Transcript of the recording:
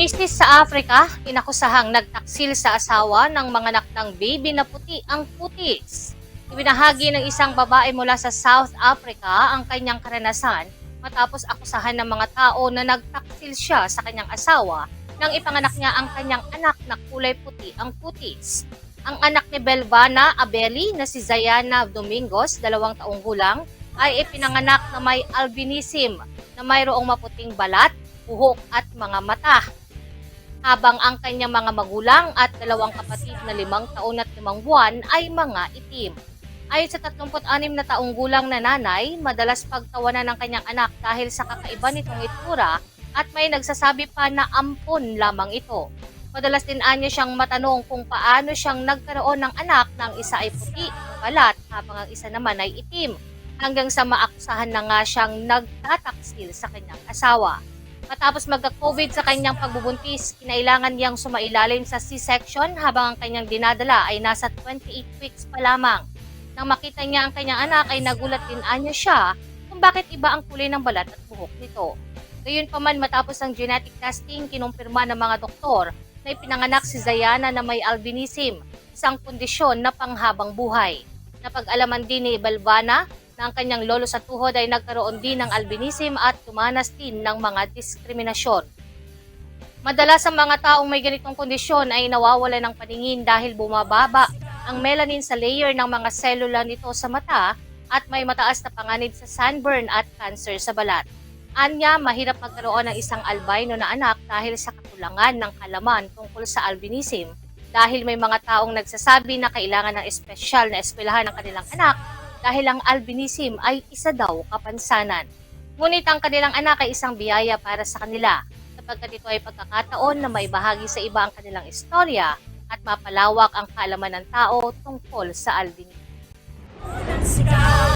Misis sa Africa, inakusahang nagtaksil sa asawa ng mga anak ng baby na puti ang putis. Ibinahagi ng isang babae mula sa South Africa ang kanyang karanasan matapos akusahan ng mga tao na nagtaksil siya sa kanyang asawa nang ipanganak niya ang kanyang anak na kulay puti ang putis. Ang anak ni Belvana Abeli na si Zayana Domingos, dalawang taong gulang, ay ipinanganak na may albinism na mayroong maputing balat, buhok at mga mata. Habang ang kanyang mga magulang at dalawang kapatid na limang taon at limang buwan ay mga itim. Ayon sa 36 na taong gulang na nanay, madalas pagtawanan ng kanyang anak dahil sa kakaiba nitong itsura at may nagsasabi pa na ampon lamang ito. Madalas din anya siyang matanong kung paano siyang nagkaroon ng anak na ang isa ay puti, balat, habang ang isa naman ay itim. Hanggang sa maaksahan na nga siyang nagtataksil sa kanyang asawa. Matapos magka-COVID sa kanyang pagbubuntis, kinailangan niyang sumailalim sa C-section habang ang kanyang dinadala ay nasa 28 weeks pa lamang. Nang makita niya ang kanyang anak ay nagulat din anya siya kung bakit iba ang kulay ng balat at buhok nito. Gayunpaman matapos ang genetic testing, kinumpirma ng mga doktor na ipinanganak si Zayana na may albinism, isang kondisyon na panghabang buhay. Napag-alaman din ni Balbana na ang kanyang lolo sa tuhod ay nagkaroon din ng albinism at tumanas din ng mga diskriminasyon. Madalas ang mga taong may ganitong kondisyon ay nawawala ng paningin dahil bumababa ang melanin sa layer ng mga selula nito sa mata at may mataas na panganib sa sunburn at cancer sa balat. Anya, mahirap magkaroon ng isang albino na anak dahil sa kakulangan ng kalaman tungkol sa albinism dahil may mga taong nagsasabi na kailangan ng espesyal na eskwelahan ng kanilang anak dahil ang albinism ay isa daw kapansanan. Ngunit ang kanilang anak ay isang biyaya para sa kanila sapagkat ito ay pagkakataon na may bahagi sa iba ang kanilang istorya at mapalawak ang kaalaman ng tao tungkol sa albinism.